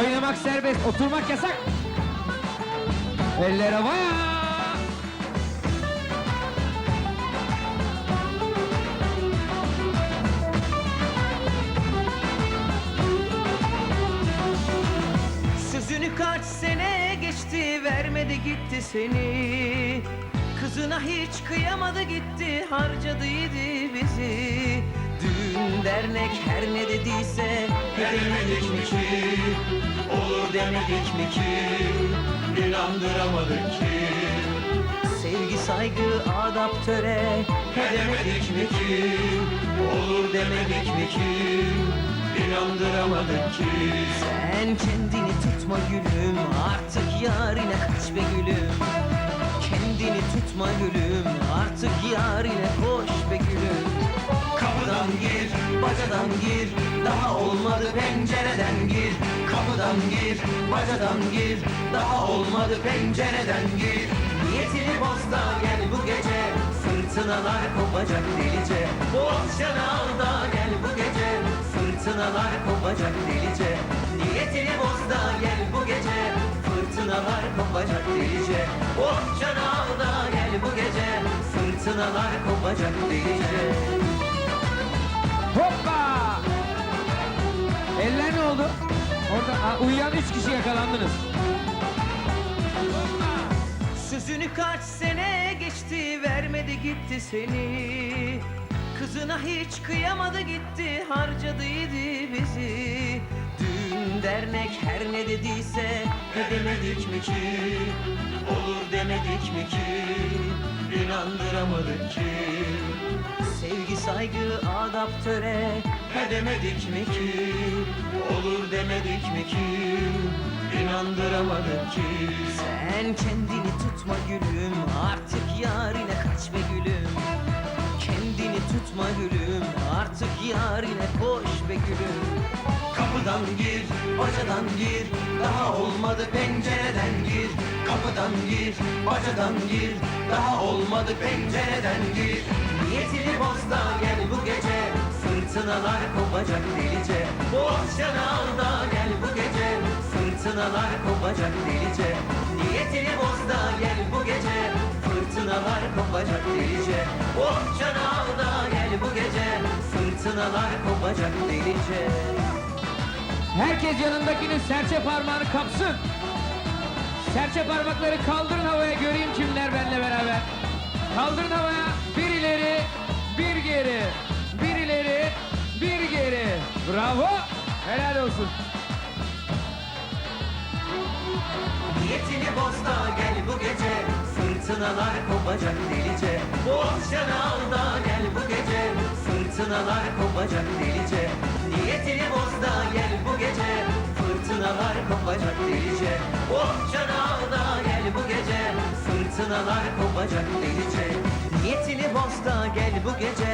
Oynamak serbest, oturmak yasak. Eller havaya. Sözünü kaç sene geçti vermedi gitti seni Kızına hiç kıyamadı gitti harcadıydı bizi Düğün dernek her ne dediyse Demedik mi ki, demedik mi ki, inandıramadık ki. Sevgi saygı adap töre Demedik mi ki, olur demedik mi ki, inandıramadık ki. Sen kendini tutma gülüm artık yarine kaç be gülüm. Kendini tutma gülüm Bacadan gir, daha olmadı pencereden gir. kapıdan gir, Bacadan gir, daha olmadı pencereden gir. Niyetini boz da gel bu gece, fırtınalar kopacak delice. Boz al da gel bu gece, fırtınalar kopacak delice. Niyetini boz da gel bu gece, fırtınalar kopacak delice. Boz al da gel bu gece, fırtınalar kopacak delice. Hoppa! Eller ne oldu? Orada ha, uyuyan üç kişi yakalandınız. Sözünü kaç sene geçti vermedi gitti seni Kızına hiç kıyamadı gitti harcadıydı bizi Düğün dernek her ne dediyse demedik mi ki, olur demedik mi ki, inandıramadık ki. Sevgi saygı adap töre Demedik mi ki, olur demedik mi ki, inandıramadık ki. Sen kendini tutma gülüm artık yarine kaç be gülüm Kendini tutma gülüm artık yarine koş be gülüm Kapıdan gir, Bacadan gir, daha olmadı pencereden gir. kapıdan gir, bacadan gir, daha olmadı pencereden gir. Fırtınalar kopacak delice. Boşana al da gel bu gece, fırtınalar kopacak delice. Niyetini boz gel bu gece, fırtınalar kopacak delice. Boşana al da gel bu gece, fırtınalar kopacak delice. Herkes yanındakinin serçe parmağını kapsın. Serçe parmakları kaldırın havaya göreyim kimler benimle beraber. Kaldırın havaya. Bravo. Helal olsun. Niyetini boz da gel bu gece. Fırtınalar kopacak delice. Boşana al da gel bu gece. Fırtınalar kopacak delice. Niyetini boz da gel bu gece. Fırtınalar kopacak delice. Boşana al da gel bu gece. Fırtınalar kopacak delice. Niyetini boz da gel bu gece